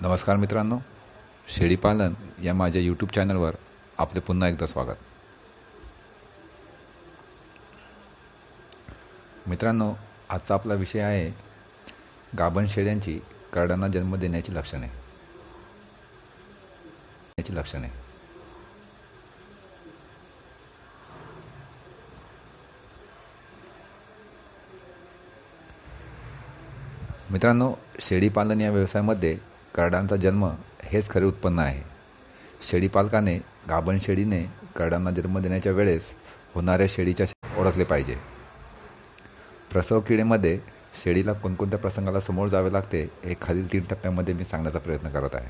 नमस्कार मित्रांनो शेळीपालन या माझ्या यूट्यूब चॅनलवर आपले पुन्हा एकदा स्वागत. मित्रांनो आजचा आपला विषय आहे गाभण शेळ्यांची करडांना जन्म देण्याची लक्षणे. याची लक्षणे. मित्रांनो शेळीपालन या व्यवसायामध्ये करडांचा जन्म हेच खरे उत्पन्न आहे. शेळीपालकाने गाभण शेळीने करडांना जन्म देण्याच्या वेळेस होणाऱ्या शेळीच्या ओळखले पाहिजे. प्रसव किडेमध्ये शेळीला कोणकोणत्या प्रसंगाला समोर जावे लागते हे खालील तीन टप्प्यामध्ये मी सांगण्याचा प्रयत्न करत आहे.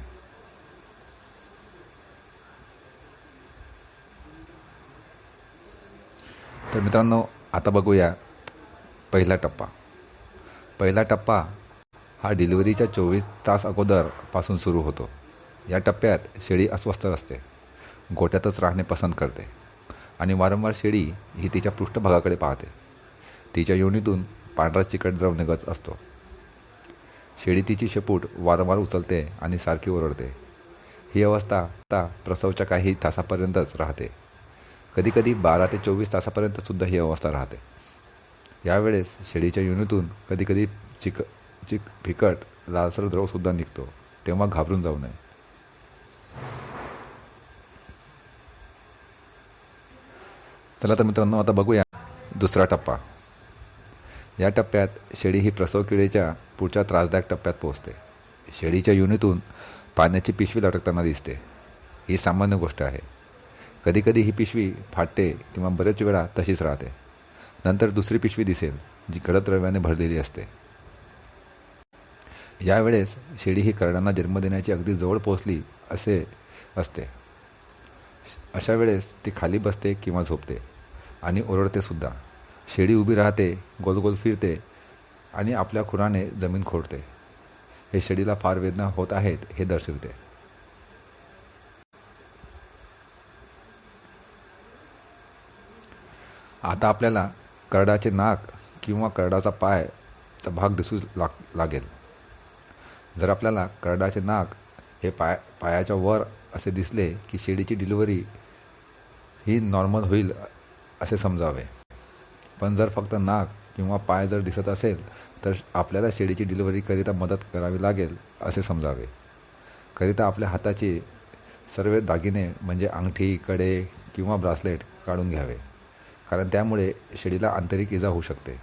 तर मित्रांनो आता बघूया पहिला टप्पा. पहिला टप्पा हा डिलिव्हरीच्या चोवीस तास अगोदरपासून सुरू होतो. या टप्प्यात शेळी अस्वस्थ असते. गोट्यातच राहणे पसंत करते. आणि वारंवार शेळी ही तिच्या पृष्ठभागाकडे पाहते. तिच्या योनीतून पांढरा चिकट द्रव निघत असतो. शेळी तिची शेपूट वारंवार उचलते आणि सारखी ओरडते. ही अवस्था आता प्रसवच्या काही तासापर्यंतच राहते. कधीकधी बारा ते चोवीस तासापर्यंतसुद्धा ही अवस्था राहते. यावेळेस शेळीच्या योनीतून कधीकधी चिक जी फिकट लालसर द्रवसुद्धा निघतो तेव्हा घाबरून जाऊ नये. चला तर मित्रांनो आता बघूया दुसरा टप्पा. या टप्प्यात शेळी ही प्रसव किडीच्या पुढच्या त्रासदायक टप्प्यात पोहोचते. शेळीच्या युनीतून पाण्याची पिशवी लटकताना दिसते. ही सामान्य गोष्ट आहे. कधीकधी ही पिशवी फाटते किंवा बरेच वेळा तशीच राहते. नंतर दुसरी पिशवी दिसेल जी कडक रव्याने भरलेली असते. यावेळेस शेळी ही करडांना जन्म देण्याची अगदी जवळ पोहोचली असे असते. अशा वेळेस ती खाली बसते किंवा झोपते आणि ओरडते सुद्धा. शेळी उभी राहते गोल गोल फिरते आणि आपल्या खुराने जमीन खोडते. हे शेळीला फार वेदना होत आहेत हे दर्शवते. आता आपल्याला करडाचे नाक किंवा करडाचा पायचा भाग दिसू लाग लागेल. जर आपल्याला करडाचे नाक हे पाय पायाच्या वर असे दिसले की शेळीची डिलिव्हरी ही नॉर्मल होईल असे समजावे. पण जर फक्त नाक किंवा पाय जर दिसत असेल तर आपल्याला शेळीची डिलिव्हरीकरिता मदत करावी लागेल असे समजावे. करिता आपल्या हाताचे सर्व दागिने म्हणजे अंगठी कडे किंवा ब्रासलेट काढून घ्यावे. कारण त्यामुळे शेळीला आंतरिक इजा होऊ शकते.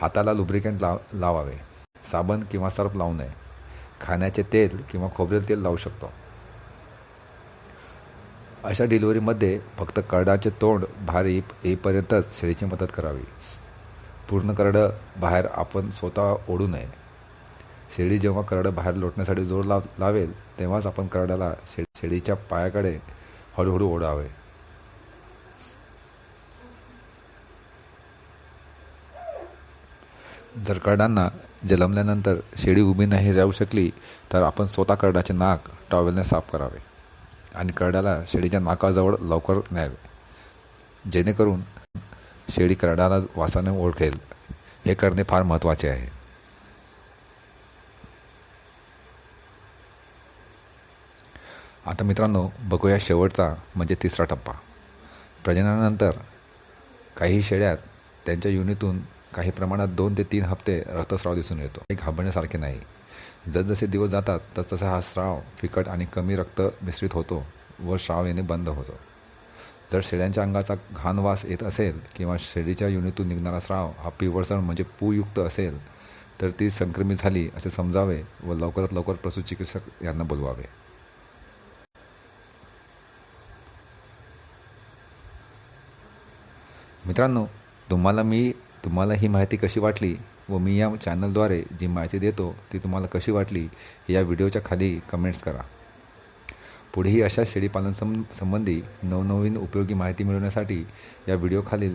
हाताला लुब्रिकेंट लाव लावावे. साबण किंवा सर्फ लावू नये. खाण्याचे तेल किंवा खोबरेल तेल लावू शकतो. अशा डिलिव्हरीमध्ये फक्त करडाचे तोंड बाहेर येई येईपर्यंतच शेळीची मदत करावी. पूर्ण करडं बाहेर आपण स्वतः ओढू नये. शेळी जेव्हा करडं बाहेर लोटण्यासाठी जोर लाव लावेल तेव्हाच आपण करड्याला शे शेळीच्या पायाकडे हळूहळू ओढावे. जर करडांना जलमल्यानंतर शेळी उभी नाही राहू शकली तर आपण स्वतः करडाचे नाक टॉवेलने साफ करावे आणि करड्याला शेळीच्या नाकाजवळ लवकर न्यावे. जेणेकरून शेळी करडाला वासाने ओळखेल. हे करणे फार महत्त्वाचे आहे. आता मित्रांनो बघूया शेवटचा म्हणजे तिसरा टप्पा. प्रजननानंतर काही शेळ्यात त्यांच्या युनीतून काही प्रमाणात दोन ते तीन हप्ते रक्तस्राव दिसून येतो. हे घाबरण्यासारखे नाही. जसजसे दिवस जातात तसतसा हा स्राव फिकट आणि कमी रक्त मिश्रित होतो व स्राव येणे बंद होतो. जर शेळ्यांच्या अंगाचा घाण वास येत असेल किंवा शेळीच्या युनीतून निघणारा स्राव हा पिवळसण म्हणजे पूयुक्त असेल तर ती संक्रमित झाली असे समजावे व लवकरात लवकर पशुचिकित्सक यांना बोलवावे. मित्रांनो तुम्हाला मी तुम्हाला ही माहिती कशी वाटली व मी या चॅनलद्वारे जी माहिती देतो ती तुम्हाला कशी वाटली या व्हिडिओच्या खाली कमेंट्स करा. पुढेही अशा शेळीपालन सं संबंधी नवनवीन उपयोगी माहिती मिळवण्यासाठी या व्हिडिओखालील